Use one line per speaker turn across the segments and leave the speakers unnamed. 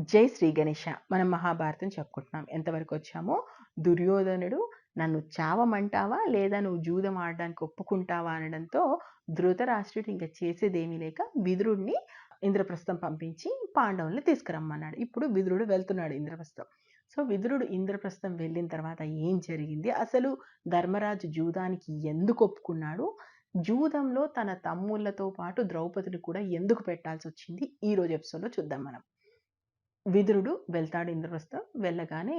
జై శ్రీ గణేష మనం మహాభారతం చెప్పుకుంటున్నాం. ఎంతవరకు వచ్చామో? దుర్యోధనుడు నన్ను చావమంటావా? లేదా నువ్వు జూదం ఆడడానికి ఒప్పుకుంటావా? అనడంతో ధృతరాష్ట్రుడు ఇంకా చేసేదేమీ లేక విదురుడిని ఇంద్రప్రస్థం పంపించి పాండవుల్ని తీసుకురమ్మన్నాడు. ఇప్పుడు విదురుడు వెళ్తున్నాడు ఇంద్రప్రస్థం. సో విదురుడు ఇంద్రప్రస్థం వెళ్ళిన తర్వాత ఏం జరిగింది? అసలు ధర్మరాజు జూదానికి ఎందుకు ఒప్పుకున్నాడు? జూదంలో తన తమ్ముళ్ళతో పాటు ద్రౌపదిని కూడా ఎందుకు పెట్టాల్సి వచ్చింది ఈ రోజు ఎపిసోడ్లో చూద్దాం మనం. విదురుడు వెళ్తాడు ఇంద్రప్రస్థం. వెళ్ళగానే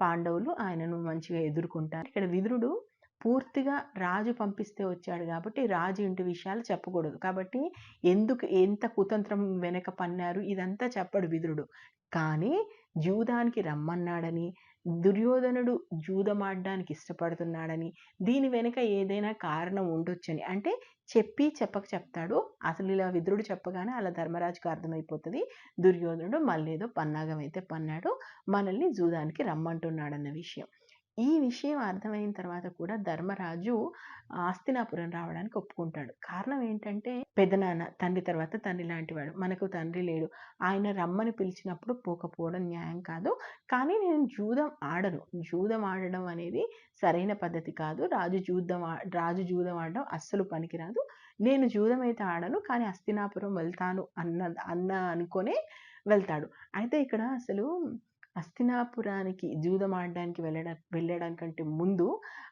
పాండవులు ఆయనను మంచిగా ఎదుర్కొంటారు. ఇక్కడ విదురుడు పూర్తిగా రాజు పంపిస్తే వచ్చాడు కాబట్టి రాజు ఇంటి విషయాలు చెప్పకూడదు. కాబట్టి ఎందుకు ఎంత కుతంత్రం వెనక పన్నారు? ఇదంతా చెప్పడు విదురుడు. కానీ జూదానికి రమ్మన్నాడని దుర్యోధనుడు జూదమాడడానికి ఇష్టపడుతున్నాడని దీని వెనుక ఏదైనా కారణం ఉండొచ్చని. అంటే చెప్పి చెప్పక చెప్తాడు. అసలు ఇలా విద్రుడు చెప్పగానే అలా ధర్మరాజుకు అర్థమైపోతుంది. దుర్యోధనుడు మళ్ళీ ఏదో పన్నాగం అయితే పన్నాడు. మనల్ని జూదానికి రమ్మంటున్నాడన్న విషయం. ఈ విషయం అర్థమైన తర్వాత కూడా ధర్మరాజు ఆస్తినాపురం రావడానికి ఒప్పుకుంటాడు. కారణం ఏంటంటే పెదనాన్న తండ్రి తర్వాత తండ్రి లాంటివాడు మనకు తండ్రి లేడు. ఆయన రమ్మని పిలిచినప్పుడు పోకపోవడం న్యాయం కాదు. కానీ నేను జూదం ఆడను. జూదం ఆడడం అనేది సరైన పద్ధతి కాదు. రాజు జూదం రాజు జూదం ఆడడం అస్సలు పనికిరాదు. నేను జూదం అయితే ఆడను కానీ అస్తినాపురం వెళ్తాను అన్న అన్న అనుకొనే వెళ్తాడు. అయితే ఇక్కడ అసలు అస్తినాపురానికి జూదం ఆడడానికి వెళ్ళడం వెళ్ళడానికంటే ముందు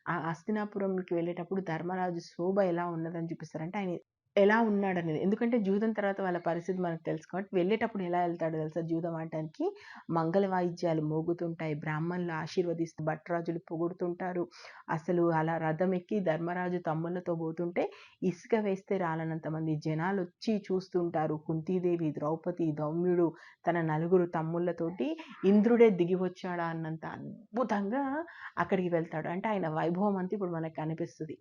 ఆ అస్తినాపురంకి వెళ్ళేటప్పుడు ధర్మరాజు శోభ ఎలా ఉన్నదని చూపిస్తారంటే ఆయన ఎలా ఉన్నాడనేది. ఎందుకంటే జూదం తర్వాత వాళ్ళ పరిస్థితి మనకు తెలుసు కాబట్టి వెళ్ళేటప్పుడు ఎలా వెళ్తాడో తెలుసా జూదం ఆడటానికి? మంగళ వాయిద్యాలు మోగుతుంటాయి. బ్రాహ్మణులు ఆశీర్వదిస్తూ భట్రాజులు పొగుడుతుంటారు. అసలు అలా రథం ఎక్కి ధర్మరాజు తమ్ముళ్ళతో పోతుంటే ఇసుక వేస్తే రాలనంత మంది జనాలు వచ్చి చూస్తుంటారు. కుంతీదేవి ద్రౌపది దౌమ్యుడు తన నలుగురు తమ్ముళ్ళతోటి ఇంద్రుడే దిగి వచ్చాడా అన్నంత అద్భుతంగా అక్కడికి వెళ్తాడు. అంటే ఆయన వైభవం అంతా ఇప్పుడు మనకు కనిపిస్తుంది.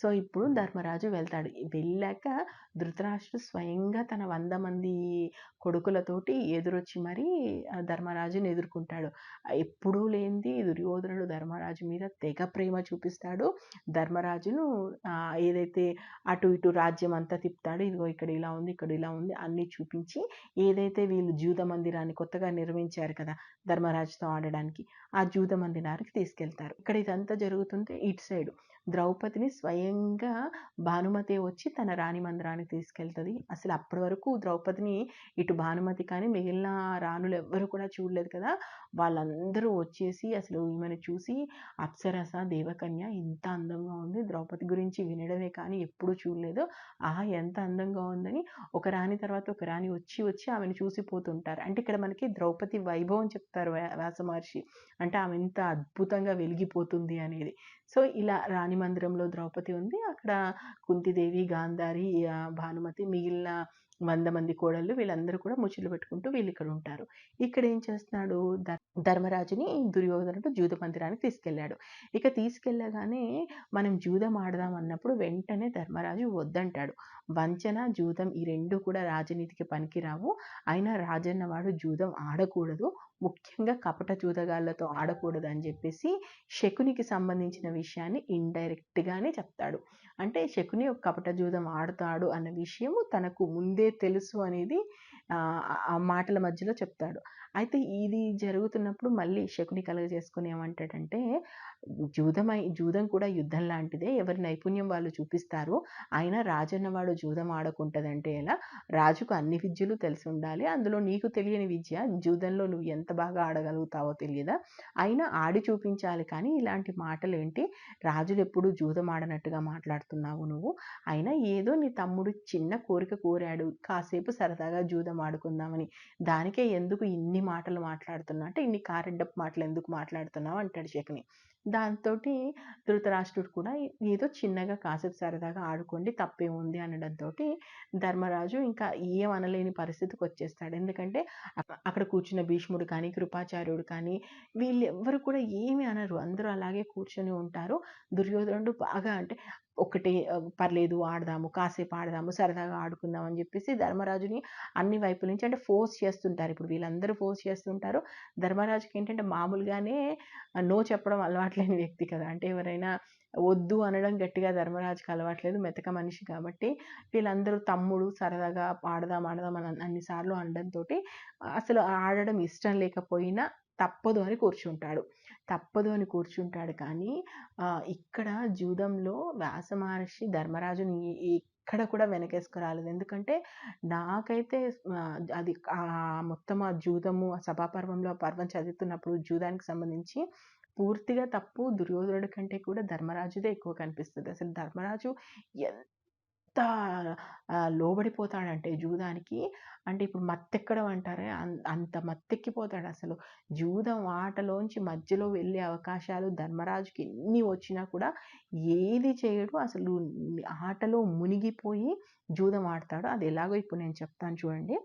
సో ఇప్పుడు ధర్మరాజు వెళ్తాడు. వెళ్ళాక ధృతరాష్ట్రుడు స్వయంగా తన వంద మంది కొడుకులతోటి ఎదురొచ్చి మరీ ధర్మరాజుని ఎదుర్కొంటాడు. ఎప్పుడూ లేనిది దుర్యోధనుడు ధర్మరాజు మీద తెగ ప్రేమ చూపిస్తాడు. ధర్మరాజును ఏదైతే అటు ఇటు రాజ్యం అంతా తిప్పుతాడు ఇదిగో ఇక్కడ ఇలా ఉంది ఇక్కడ ఇలా ఉంది అన్నీ చూపించి ఏదైతే వీళ్ళు జూద మందిరాన్ని కొత్తగా నిర్మించారు కదా ధర్మరాజుతో ఆడడానికి ఆ జూద మందిరానికి తీసుకెళ్తారు. ఇక్కడ ఇదంతా జరుగుతుంటే ఇటు సైడ్ ద్రౌపదిని స్వయంగా భానుమతి వచ్చి తన రాణి మందిరానికి తీసుకెళ్తుంది. అసలు అప్పటి వరకు ద్రౌపదిని ఇటు భానుమతి కానీ మిగిలిన రాణులు ఎవ్వరు కూడా చూడలేదు కదా. వాళ్ళందరూ వచ్చేసి అసలు ఈమెను చూసి అప్సరస దేవకన్య ఇంత అందంగా ఉంది. ద్రౌపది గురించి వినడమే కానీ ఎప్పుడూ చూడలేదు. ఆహా ఎంత అందంగా ఉందని. ఒక రాణి తర్వాత ఒక రాణి వచ్చి వచ్చి ఆమెను చూసిపోతుంటారు అంటే ఇక్కడ మనకి ద్రౌపది వైభవం చెప్తారు వ్యాస మహర్షి. అంటే ఆమె ఎంత అద్భుతంగా వెలిగిపోతుంది అనేది. సో ఇలా రాణి మందిరంలో ద్రౌపది ఉంది. అక్కడ కుంతిదేవి గాంధారి భానుమతి మిగిలిన వంద మంది కోడళ్ళు వీళ్ళందరూ కూడా ముచ్చులు పెట్టుకుంటూ వీళ్ళు ఇక్కడ ఉంటారు. ఇక్కడ ఏం చేస్తున్నాడు ధర్మరాజుని దుర్యోధనుడు జూద మందిరానికి తీసుకెళ్ళాడు. ఇక తీసుకెళ్ళగానే మనం జూదం ఆడదాం అన్నప్పుడు వెంటనే ధర్మరాజు వద్దంటాడు. వంచన జూదం ఈ రెండు కూడా రాజనీతికి పనికిరావు. అయినా రాజన్నవాడు జూదం ఆడకూడదు. ముఖ్యంగా కపట జూదగాళ్ళతో ఆడకూడదు అని చెప్పేసి శకునికి సంబంధించిన విషయాన్ని ఇండైరెక్ట్గానే చెప్తాడు. అంటే శకుని ఒక కపట జూదం ఆడతాడు అన్న విషయము తనకు ముందే తెలుసు అనేది ఆ మాటల మధ్యలో చెప్తాడు. అయితే ఇది జరుగుతున్నప్పుడు మళ్ళీ శకుని కలుగజేసుకుని ఏమంటాడంటే జూదమై జూదం కూడా యుద్ధం లాంటిదే. ఎవరి నైపుణ్యం వాళ్ళు చూపిస్తారు. అయినా రాజన్నవాడు జూదం ఆడకుంటుందంటే ఎలా? రాజుకు అన్ని విద్యలు తెలిసి ఉండాలి. అందులో నీకు తెలియని విద్య జూదంలో నువ్వు ఎంత బాగా ఆడగలుగుతావో తెలియదా? అయినా ఆడి చూపించాలి కానీ ఇలాంటి మాటలు ఏంటి రాజులు ఎప్పుడు జూదం ఆడనట్టుగా మాట్లాడుతున్నావు నువ్వు. అయినా ఏదో నీ తమ్ముడు చిన్న కోరిక కోరాడు. కాసేపు సరదాగా జూదం ఆడుకుందామని. దానికే ఎందుకు ఇన్ని మాటలు మాట్లాడుతున్నా అంటే ఇన్ని కారెడ్డపు మాటలు ఎందుకు మాట్లాడుతున్నావు? అంటాడు శకుని. దాంతో ధృతరాష్ట్రుడు కూడా ఏదో చిన్నగా కాసేపు సరదాగా ఆడుకోండి తప్పేముంది అనడంతో ధర్మరాజు ఇంకా ఏమనలేని పరిస్థితికి వచ్చేస్తాడు ఎందుకంటే అక్కడ కూర్చున్న భీష్ముడు కానీ కృపాచార్యుడు కానీ వీళ్ళు ఎవ్వరు కూడా ఏమి అనరు అందరూ అలాగే కూర్చొని ఉంటారు దుర్యోధనుడు బాగా అంటే ఒకటే పర్లేదు ఆడదాము, కాసేపు ఆడదాము, సరదాగా ఆడుకుందాం అని చెప్పేసి ధర్మరాజుని అన్ని వైపుల నుంచి అంటే ఫోర్స్ చేస్తుంటారు. ఇప్పుడు వీళ్ళందరూ ఫోర్స్ చేస్తుంటారు. ధర్మరాజుకి ఏంటంటే మామూలుగానే నో చెప్పడం అలవాటు అలవాట్లేని వ్యక్తి కదా! అంటే ఎవరైనా వద్దు అనడం గట్టిగా ధర్మరాజుకి అలవాట్లేదు. మెతక మనిషి కాబట్టి వీళ్ళందరూ తమ్ముడు సరదాగా ఆడదాం, ఆడదాం అని అన్ని సార్లు అసలు ఆడడం ఇష్టం లేకపోయినా తప్పదు అని కూర్చుంటాడు. తప్పదు అని కూర్చుంటాడు కానీ ఇక్కడ జూదంలో వ్యాస మహర్షి ధర్మరాజుని ఎక్కడ కూడా వెనకేసుకు రాలేదు. ఎందుకంటే నాకైతే అది మొత్తం ఆ జూదము ఆ సభాపర్వంలో ఆ పర్వం చదువుతున్నప్పుడు జూదానికి సంబంధించి పూర్తిగా తప్పు దుర్యోధనుడి కంటే కూడా ధర్మరాజుదే ఎక్కువ కనిపిస్తుంది. అసలు ధర్మరాజు ఎంత లోబడిపోతాడంటే జూదానికి అంటే ఇప్పుడు మత్తెక్కడం అంటారే అంత అంత అసలు జూదం ఆటలోంచి మధ్యలో వెళ్ళే అవకాశాలు ధర్మరాజుకి ఎన్ని వచ్చినా కూడా ఏది చేయడు. అసలు ఆటలో మునిగిపోయి జూదం ఆడతాడు. అది ఎలాగో ఇప్పుడు నేను చెప్తాను చూడండి.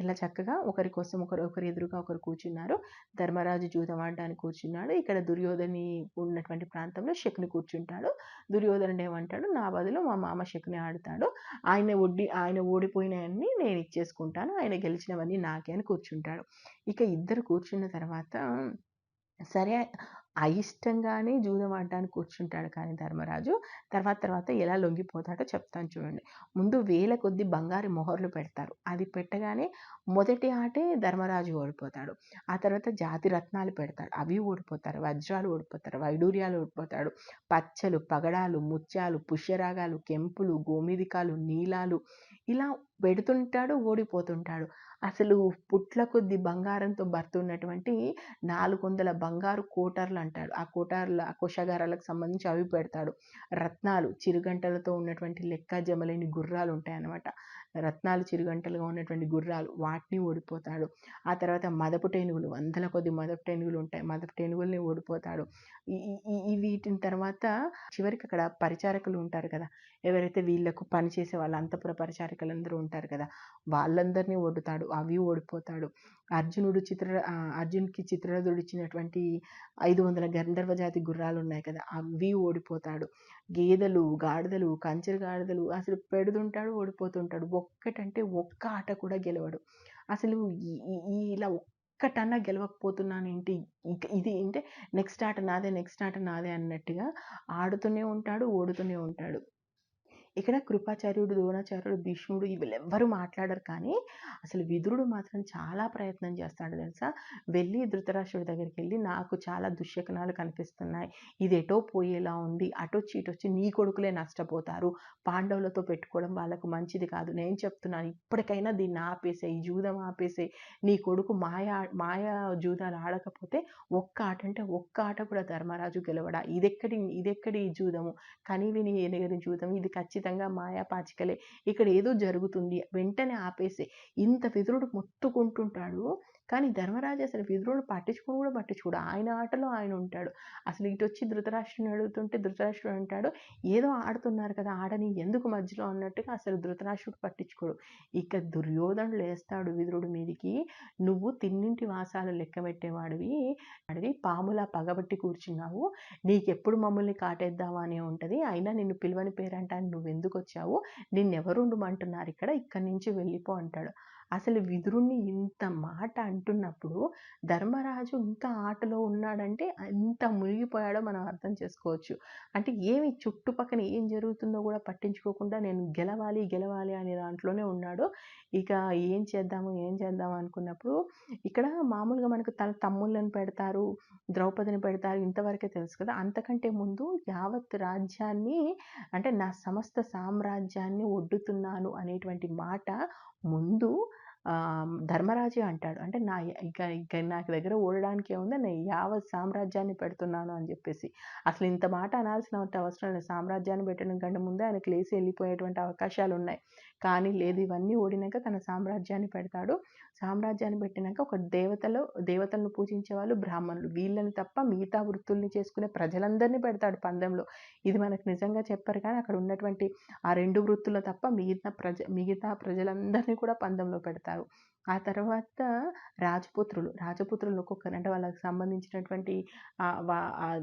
ఇలా చక్కగా ఒకరి కోసం ఒకరు ఒకరి ఎదురుగా ఒకరు కూర్చున్నారు. ధర్మరాజు జూదం ఆడడానికి కూర్చున్నాడు. ఇక్కడ దుర్యోధని ఉన్నటువంటి ప్రాంతంలో శకుని కూర్చుంటాడు. దుర్యోధనుడు ఏమంటాడు, నా బదులు మా మామ శకుని ఆడతాడు. ఆయన ఒడ్డి ఆయన ఓడిపోయినయన్నీ నేను ఇచ్చేసుకుంటాను. ఆయన గెలిచినవన్నీ నాకే అని కూర్చుంటాడు. ఇక ఇద్దరు కూర్చున్న తర్వాత సరే అయిష్టంగానే జూదం ఆడడానికి కూర్చుంటాడు కానీ ధర్మరాజు తర్వాత తర్వాత ఎలా లొంగిపోతాడో చెప్తాను చూడండి. ముందు వేల కొద్ది బంగారు మొహర్లు పెడతారు. అది పెట్టగానే మొదటి ఆటే ధర్మరాజు ఓడిపోతాడు. ఆ తర్వాత జాతి రత్నాలు పెడతాడు. అవి ఓడిపోతారు. వజ్రాలు ఓడిపోతారు. వైడూర్యాలు ఓడిపోతాడు. పచ్చలు, పగడాలు, ముత్యాలు, పుష్యరాగాలు, కెంపులు, గోమిదికాలు నీలాలు ఇలా పెడుతుంటాడు. ఓడిపోతుంటాడు. అసలు పుట్ల కొద్ది బంగారంతో భర్తున్నటువంటి 400 బంగారు కోటర్లు అంటాడు. ఆ కోటర్ల ఆ కోశాగారాలకు సంబంధించి అవి పెడతాడు. రత్నాలు, చిరుగంటలతో ఉన్నటువంటి లెక్క జమలేని గుర్రాలు ఉంటాయన్నమాట. రత్నాలు చిరుగంటలుగా ఉన్నటువంటి గుర్రాలు వాటిని ఓడిపోతాడు. ఆ తర్వాత మదపు టేనుగులు వందల కొద్ది మదపు టేనుగులు ఉంటాయి. మదపు టేనుగుల్ని ఓడిపోతాడు. ఈ వీటిని తర్వాత చివరికి అక్కడ పరిచారకులు ఉంటారు కదా! ఎవరైతే వీళ్ళకు పనిచేసే వాళ్ళు పరిచారకులు పరిచారకులందరూ ఉంటారు కదా! వాళ్ళందరిని ఓడుతాడు. అవి ఓడిపోతాడు. అర్జునుడు చిత్ర అర్జున్‌కి చిత్రరథుడు ఇచ్చినటువంటి 500 గంధర్వ జాతి గుర్రాలు ఉన్నాయి కదా! అవి ఓడిపోతాడు. గేదెలు, గాడిదలు, కంచెలు గాడిదలు అసలు పెడుతుంటాడు. ఓడిపోతుంటాడు. ఒక్కటంటే ఒక్క ఆట కూడా గెలవడు. అసలు ఈ ఈ ఇలా ఒక్కటన్నా గెలవకపోతున్నానేంటి ఇది అంటే నెక్స్ట్ ఆట నాదే, నెక్స్ట్ ఆట నాదే అన్నట్టుగా ఆడుతూనే ఉంటాడు. ఓడుతూనే ఉంటాడు. ఇక్కడ కృపాచార్యుడు, ద్రోణాచార్యుడు, భీష్ముడు వీళ్ళెవ్వరూ మాట్లాడరు కానీ అసలు విదురుడు మాత్రం చాలా ప్రయత్నం చేస్తాడు తెలుసా? వెళ్ళి ధృతరాష్ట్రుడి దగ్గరికెళ్ళి నాకు చాలా దుశ్శకునాలు కనిపిస్తున్నాయి. ఇది ఎటో పోయేలా ఉంది. అటొచ్చి ఇటొచ్చి నీ కొడుకులే నష్టపోతారు. పాండవులతో పెట్టుకోవడం వాళ్ళకు మంచిది కాదు. నేను చెప్తున్నాను ఇప్పటికైనా దీన్ని ఆపేసేయి. ఈ జూదం ఆపేసేయి. నీ కొడుకు మాయా మాయా జూదాలు ఆడకపోతే ఒక్క ఆట అంటే ఒక్క ఆట కూడా ధర్మరాజు గెలవడా? ఇదెక్కడి ఇదెక్కడి జూదము? కనివిని ఎరుగని జూదం. ఇది ఖచ్చితంగా మాయా పాచికలే. ఇక్కడ ఏదో జరుగుతుంది. వెంటనే ఆపేసి ఇంత విదురుడు మొత్తుకుంటుంటాడు. కానీ ధర్మరాజు అసలు విదురుడిని పట్టించుకోను కూడా పట్టించుకోడు. ఆయన ఆటలో ఆయన ఉంటాడు. అసలు ఇటు వచ్చి ధృతరాష్ట్రుని అడుగుతుంటే ధృతరాష్ట్రుడు అంటాడు, ఏదో ఆడుతున్నారు కదా! ఆడని ఎందుకు మధ్యలో అన్నట్టుగా అసలు ధృతరాష్ట్రుడు పట్టించుకోడు. ఇక దుర్యోధనుడు లేస్తాడు విదురుడి మీదికి. నువ్వు తిన్నింటి వాసాలు లెక్కబెట్టేవాడివి. అడివి పాములా పగబట్టి కూర్చున్నావు. నీకెప్పుడు మమ్మల్ని కాటేద్దామా అనే ఉంటుంది అయినా నిన్ను పిలవని పేరంటానికి నువ్వెందుకొచ్చావు? నిన్నెవరు ఉండమంటున్నారు ఇక్కడ? ఇక్కడి నుంచి వెళ్ళిపో అంటాడు. అసలు విదురుడిని ఇంత మాట అంటున్నప్పుడు ధర్మరాజు ఇంకా ఆటలో ఉన్నాడంటే ఎంత మునిగిపోయాడో మనం అర్థం చేసుకోవచ్చు. అంటే ఏమి చుట్టుపక్కన ఏం జరుగుతుందో కూడా పట్టించుకోకుండా నేను గెలవాలి, గెలవాలి అనే దాంట్లోనే ఉన్నాడు. ఇక ఏం చేద్దాము, ఏం చేద్దాం అనుకున్నప్పుడు ఇక్కడ మామూలుగా మనకు తన తమ్ముళ్ళని పెడతారు. ద్రౌపదిని పెడతారు. ఇంతవరకే తెలుసు కదా! అంతకంటే ముందు యావత్ రాజ్యాన్ని అంటే నా సమస్త సామ్రాజ్యాన్ని ఒడ్డుతున్నాను అనేటువంటి మాట ముందు ఆహ్, ధర్మరాజే అంటాడు. అంటే నా ఇక ఇక నాకు దగ్గర ఓడడానికి ఏముంది నేను యావత్ సామ్రాజ్యాన్ని పెడుతున్నాను అని చెప్పేసి. అసలు ఇంత మాట అనాల్సిన అవసరం లేదు. సామ్రాజ్యాన్ని పెట్టడం కంటే ముందే ఆయనకు లేచి వెళ్ళిపోయేటువంటి అవకాశాలు ఉన్నాయి కానీ లేదు ఇవన్నీ ఓడినాక తన సామ్రాజ్యాన్ని పెడతాడు. సామ్రాజ్యాన్ని పెట్టినాక ఒక దేవతలు దేవతలను పూజించే వాళ్ళు బ్రాహ్మణులు. వీళ్ళని తప్ప మిగతా వృత్తుల్ని చేసుకునే ప్రజలందరినీ పెడతాడు పందెంలో. ఇది మనకు నిజంగా చెప్పరు కానీ అక్కడ ఉన్నటువంటి ఆ రెండు వృత్తులు తప్ప మిగతా ప్రజ మిగతా ప్రజలందరినీ కూడా పందెంలో పెడతారు. out ఆ తర్వాత రాజపుత్రులు. రాజపుత్రులు ఒక్కొక్కరు అంటే వాళ్ళకి సంబంధించినటువంటి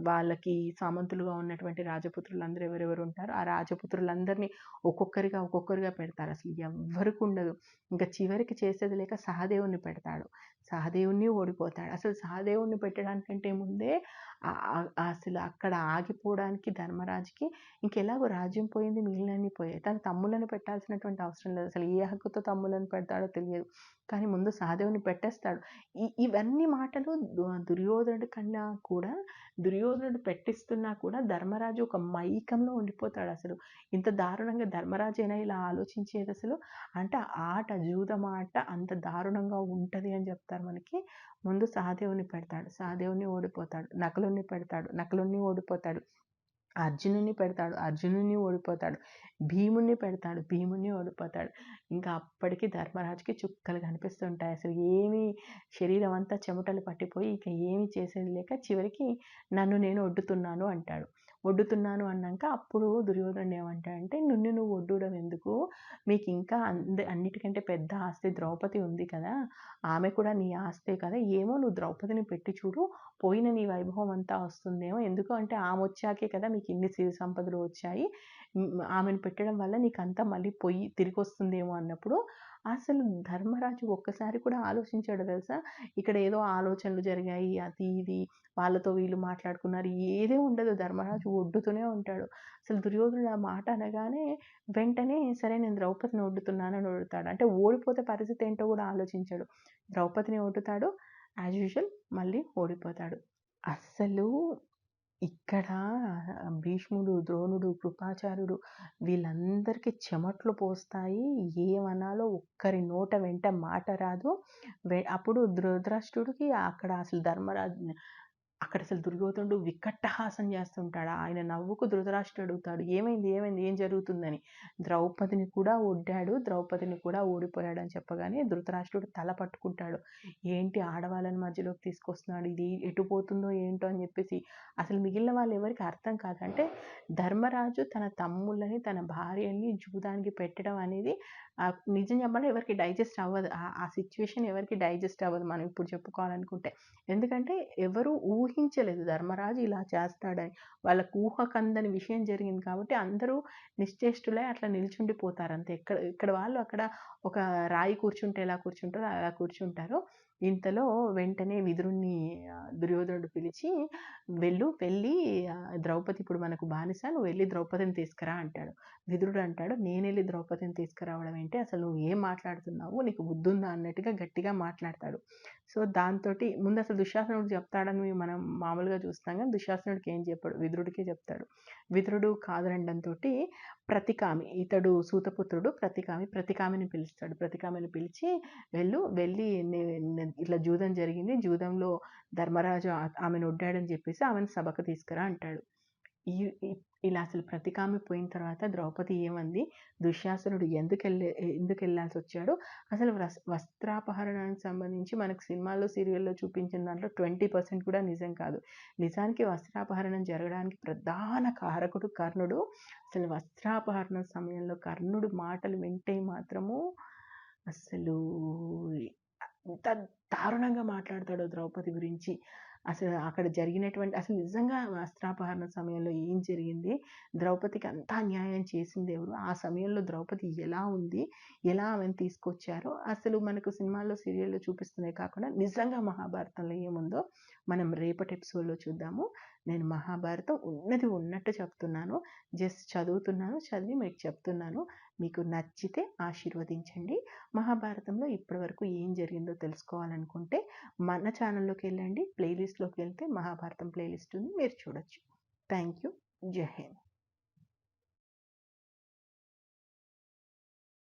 వాళ్ళకి సామంతులుగా ఉన్నటువంటి రాజపుత్రులు అందరూ ఎవరెవరు ఉంటారు ఆ రాజపుత్రులందరినీ ఒక్కొక్కరిగా ఒక్కొక్కరిగా పెడతారు. అసలు ఎవ్వరికి ఉండదు. ఇంకా చివరికి చేసేది లేక సహదేవుని పెడతాడు. సహదేవుని ఓడిపోతాడు. అసలు సహదేవుని పెట్టడానికంటే ముందే అసలు అక్కడ ఆగిపోవడానికి ధర్మరాజుకి ఇంకెలాగో రాజ్యం పోయింది మిగిలినన్ని పోయాయి. తన తమ్ములను పెట్టాల్సినటువంటి అవసరం లేదు. అసలు ఏ హక్కుతో తమ్ములను పెడతాడో తెలియదు. కానీ ముందు సహదేవుని పెట్టేస్తాడు. ఈ ఇవన్నీ మాటలు దుర్యోధనుడి కన్నా కూడా దుర్యోధనుడు పెట్టిస్తున్నా కూడా ధర్మరాజు ఒక మైకంలో ఉండిపోతాడు అసలు. ఇంత దారుణంగా ధర్మరాజు అయినా ఇలా ఆలోచించేది అసలు? అంటే ఆట జూదం ఆట అంత దారుణంగా ఉంటుంది అని చెప్తారు మనకి. ముందు సహదేవుని పెడతాడు. సహదేవుని ఓడిపోతాడు. నకులుని పెడతాడు. నకులుని ఓడిపోతాడు. అర్జునుని పెడతాడు అర్జునుని ఓడిపోతాడు భీముని పెడతాడు భీముని ఓడిపోతాడు. ఇంకా అప్పటికి ధర్మరాజుకి చుక్కలు కనిపిస్తుంటాయి. అసలు ఏమి శరీరం అంతా చెమటలు పట్టిపోయి ఇక ఏమి చేసేది లేక చివరికి నన్ను నేను ఒడ్డుతున్నాను అంటాడు. ఒడ్డుతున్నాను అన్నాక అప్పుడు దుర్యోధనుడు ఏమంటాడంటే నిన్ను నువ్వు వడ్డూడం ఎందుకు? మీకు ఇంకా అంద అన్నిటికంటే పెద్ద ఆస్తి ద్రౌపది ఉంది కదా. ఆమె కూడా నీ ఆస్తే కదా. ఏమో నువ్వు ద్రౌపదిని పెట్టి చూడు. పోయిన నీ వైభవం అంతా వస్తుందేమో. ఎందుకు అంటే ఆమె వచ్చాకే కదా మీకు ఇన్ని సిరి సంపదలు వచ్చాయి. ఆమెను పెట్టడం వల్ల నీకు అంతా మళ్ళీ పొయ్యి తిరిగి వస్తుందేమో అన్నప్పుడు అసలు ధర్మరాజు ఒక్కసారి కూడా ఆలోచించాడు తెలుసా? ఇక్కడ ఏదో ఆలోచనలు జరిగాయి అది ఇది వాళ్ళతో వీళ్ళు మాట్లాడుకున్నారు ఏదే ఉండదు. ధర్మరాజు ఒడ్డుతూనే ఉంటాడు. అసలు దుర్యోధనుడు ఆ మాట అనగానే వెంటనే సరే నేను ద్రౌపదిని ఒడ్డుతున్నానని ఒడుతాడు. అంటే ఓడిపోతే పరిస్థితి ఏంటో కూడా ఆలోచించాడు. ద్రౌపదిని ఒడ్డుతాడు యాజ్ యూజువల్ మళ్ళీ ఓడిపోతాడు. అస్సలు ఇక్కడ భీష్ముడు ద్రోణుడు కృపాచార్యుడు వీళ్ళందరికీ చెమట్లు పోస్తాయి. ఏమనాలో ఒక్కరి నోట వెంట మాట రాదు. అప్పుడు ధృతరాష్ట్రుడికి అక్కడ అసలు ధర్మరాజు అక్కడ అసలు దుర్యోధనుడు వికట్టహాసం చేస్తుంటాడు? ఆయన నవ్వుకు ధృతరాష్ట్రుడు అడుగుతాడు ఏమైంది? ఏమైంది? ఏం జరుగుతుందని? ద్రౌపదిని కూడా ఒడ్డాడు ద్రౌపదిని కూడా ఓడిపోయాడు అని చెప్పగానే ధృతరాష్ట్రుడు తల పట్టుకుంటాడు. ఏంటి ఆడవాళ్ళని మధ్యలోకి తీసుకొస్తున్నాడు? ఇది ఎటు పోతుందో ఏంటో? అని చెప్పేసి అసలు మిగిలిన వాళ్ళు ఎవరికి అర్థం కాదంటే ధర్మరాజు తన తమ్ముళ్ళని తన భార్యని జూదానికి పెట్టడం అనేది నిజం చెప్పాలంటే ఎవరికి డైజెస్ట్ అవ్వదు. ఆ- సిచ్యువేషన్ ఎవరికి డైజెస్ట్ అవ్వదు మనం ఇప్పుడు చెప్పుకోవాలనుకుంటే. ఎందుకంటే ఎవరు ఊహించలేదు ధర్మరాజు ఇలా చేస్తాడని. వాళ్ళకు ఊహకందని విషయం జరిగింది కాబట్టి అందరూ నిశ్చేష్టులై అట్లా నిల్చుండిపోతారు అంతే. ఎక్కడ ఇక్కడ వాళ్ళు అక్కడ ఒక రాయి కూర్చుంటే ఎలా కూర్చుంటారో అలా కూర్చుంటారు. ఇంతలో వెంటనే విదురుణ్ణి దుర్యోధనుడు పిలిచి వెళ్ళు వెళ్ళి ద్రౌపది ఇప్పుడు మనకు బానిస నువ్వు వెళ్ళి ద్రౌపదిని తీసుకురా అంటాడు. విదురుడు అంటాడు నేను వెళ్ళి ద్రౌపదిని తీసుకురావడం ఏంటి? అసలు నువ్వు ఏం మాట్లాడుతున్నావు? నీకు బుద్ధి ఉందా అన్నట్టుగా గట్టిగా మాట్లాడతాడు. సో దాంతో ముందు అసలు దుశ్శాసనుడు చెప్తాడని మనం మామూలుగా చూస్తాం కానీ దుశ్శాసనుడికి ఏం చెప్పాడు? విదురుడికే చెప్తాడు. విదురుడు కాదనడంతో ప్రతికామి ఇతడు సూతపుత్రుడు ప్రతికామి ప్రతికామిని పిలుస్తాడు. ప్రతికామిని పిలిచి వెళ్ళు వెళ్ళి ఇట్లా జూదం జరిగింది. జూదంలో ధర్మరాజు ఆమెను ఒడ్డాడని చెప్పేసి ఆమెను సభకు తీసుకురా అంటాడు. ఈ ఇలా అసలు ప్రతికామి పోయిన తర్వాత ద్రౌపది ఏమంది? దుశ్శాసనుడు ఎందుకు వెళ్ళే ఎందుకు వెళ్ళాల్సి వచ్చాడు? అసలు వస్- వస్త్రాపహరణానికి సంబంధించి మనకు సినిమాల్లో సీరియల్లో చూపించిన దాంట్లో ట్వంటీ పర్సెంట్ కూడా నిజం కాదు. నిజానికి వస్త్రాపహరణం జరగడానికి ప్రధాన కారకుడు కర్ణుడు. అసలు వస్త్రాపహరణ సమయంలో కర్ణుడు మాటలు వింటే మాత్రము అసలు ఎంత దారుణంగా మాట్లాడతాడో ద్రౌపది గురించి. అసలు అక్కడ జరిగినటువంటి అసలు నిజంగా వస్త్రాపహరణ సమయంలో ఏం జరిగింది? ద్రౌపదికి అంతా అన్యాయం చేసింది ఎవరు? ఆ సమయంలో ద్రౌపది ఎలా ఉంది? ఎలా ఆమెను తీసుకొచ్చారో? అసలు మనకు సినిమాల్లో సీరియల్లో చూపిస్తున్నాయి కాకుండా నిజంగా మహాభారతంలో ఏముందో మనం రేపటి ఎపిసోడ్లో చూద్దాము. నేను మహాభారతం ఉన్నది ఉన్నట్టు చెప్తున్నాను. జస్ట్ చదువుతున్నాను చదివి మీకు చెప్తున్నాను. మీకు నచ్చితే ఆశీర్వదించండి. మహాభారతంలో ఇప్పటివరకు ఏం జరిగిందో తెలుసుకోవాలనుకుంటే మన ఛానల్లోకి వెళ్ళండి. ప్లేలిస్ట్లోకి వెళ్తే మహాభారతం ప్లేలిస్ట్ ఉంది. మీరు చూడొచ్చు. థ్యాంక్ యూ జై హింద్.